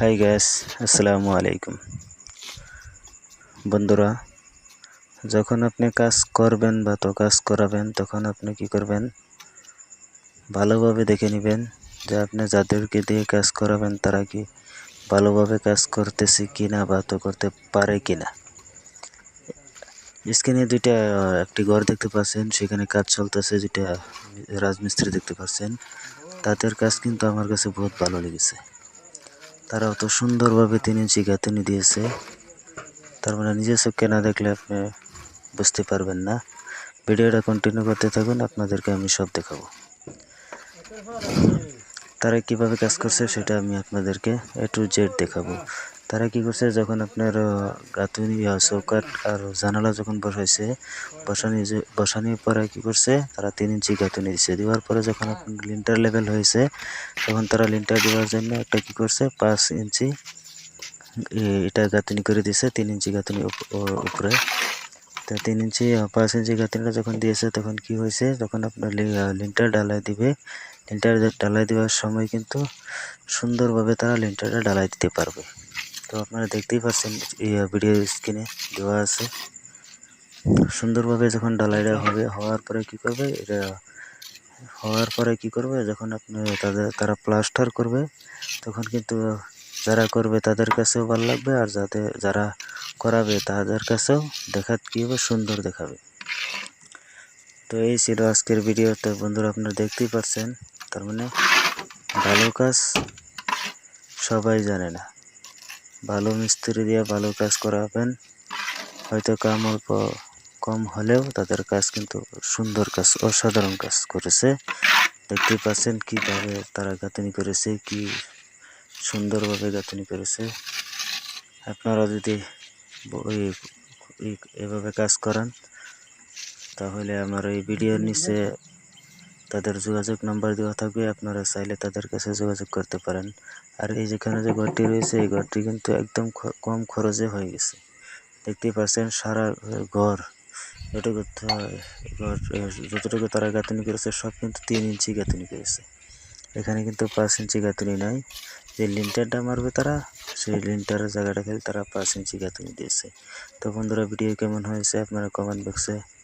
High gas আসসালামু আলাইকুম বন্ধুরা, যখন আপনি কাজ করবেন বা তো কাজ করাবেন, তখন আপনি কি করবেন? ভালোভাবে দেখে নেবেন যে আপনি যাদেরকে দিয়ে কাজ করাবেন, তারা কি ভালোভাবে কাজ করতেছে কিনা বা তো করতে পারে কিনা। স্ক্রিনে দুইটা একটি ঘর দেখতে পাচ্ছেন, সেখানে কাজ চলতেছে, যেটা রাজমিস্ত্রি দেখতে পাচ্ছেন। তাদের কাজ কিন্তু আমার কাছে বহুত ভালো লেগেছে। তারা অত সুন্দরভাবে তিন ইঞ্চি গাঁথুনি দিয়েছে। তার মানে নিজের চোখে না দেখলে আপনি বুঝতে পারবেন না। ভিডিওটা কন্টিনিউ করতে থাকুন, আপনাদেরকে আমি সব দেখাব। তারা কীভাবে কাজ করছে সেটা আমি আপনাদেরকে এ টু জেড দেখাবো। তারা কি করছে, যখন আপনার গাঁথুনি চৌকাঠ আর জানালা যখন বসাইছে, বসানি যে, বসানোর পরে কি করছে, তারা তিন ইঞ্চি গাঁথুনি দিছে। দেওয়ার পরে যখন আপনার লিন্টার লেভেল হয়েছে, তখন তারা লিন্টার দেওয়ার জন্য একটা কি করছে, পাঁচ ইঞ্চি এটা গাঁথুনি করে দিয়েছে তিন ইঞ্চি গাঁথুনি উপ- উপরে। তা তিন ইঞ্চি পাঁচ ইঞ্চি গাঁথুনিটা যখন দিয়েছে, তখন কি হয়েছে, যখন আপনার লিন্টার ডালাই দিবে লিন্টার ডালাই দেওয়ার সময় কিন্তু সুন্দরভাবে তারা লিন্টারটা ডালাই দিতে পারবে। তো আপনারা দেখতেই পাচ্ছেন ভিডিও স্ক্রিনে দেওয়া আছে। সুন্দরভাবে যখন ডালাইটা হবে, হওয়ার পরে কি করবে, এটা, হওয়ার পরে কি করবে, যখন আপনি তাদের, তারা প্লাস্টার করবে, তখন কিন্তু যারা করবে তাদের কাছেও ভালো লাগবে, আর যাতে, যারা করাবে তাদের কাছেও দেখা, কী হবে, সুন্দর দেখাবে। তো এই ছিল আজকের ভিডিও তো বন্ধুরা, আপনারা দেখতেই পাচ্ছেন, তার মানে ভালো কাজ সবাই জানে না। ভালো মিস্ত্রি দিয়ে ভালো কাজ করাবেন। হয়তো কাম অল্প কম হলেও তাদের কাজ কিন্তু সুন্দর কাজ, অসাধারণ কাজ করেছে। দেখতে পাচ্ছেন কীভাবে তারা গাঁথনি করেছে, কি সুন্দরভাবে গাঁথনি করেছে। আপনারা যদি এভাবে কাজ করান, তাহলে আমার এই ভিডিওর নিচে তাদের যোগাযোগ নাম্বার দেওয়া থাকবে, আপনারা চাইলে তাদের কাছে যোগাযোগ করতে পারেন। আর এই যেখানে যে ঘরটি রয়েছে, এই ঘরটি কিন্তু একদম কম খরচে হয়ে গেছে। দেখতেই পাচ্ছেন, সারা ঘর তো- ঘর যতটুকু তারা গাঁথনি করেছে, সব কিন্তু তিন ইঞ্চি গাঁথনি করেছে। এখানে কিন্তু পাঁচ ইঞ্চি গাঁথনি নাই। যে লিন্টারটা মারবে তারা, সেই লিন্টারের জায়গাটা খেলে তারা পাঁচ ইঞ্চি গাঁথনি দিয়েছে। তো বন্ধুরা, ভিডিও কেমন হয়েছে, আপনারা কমেন্ট বক্সে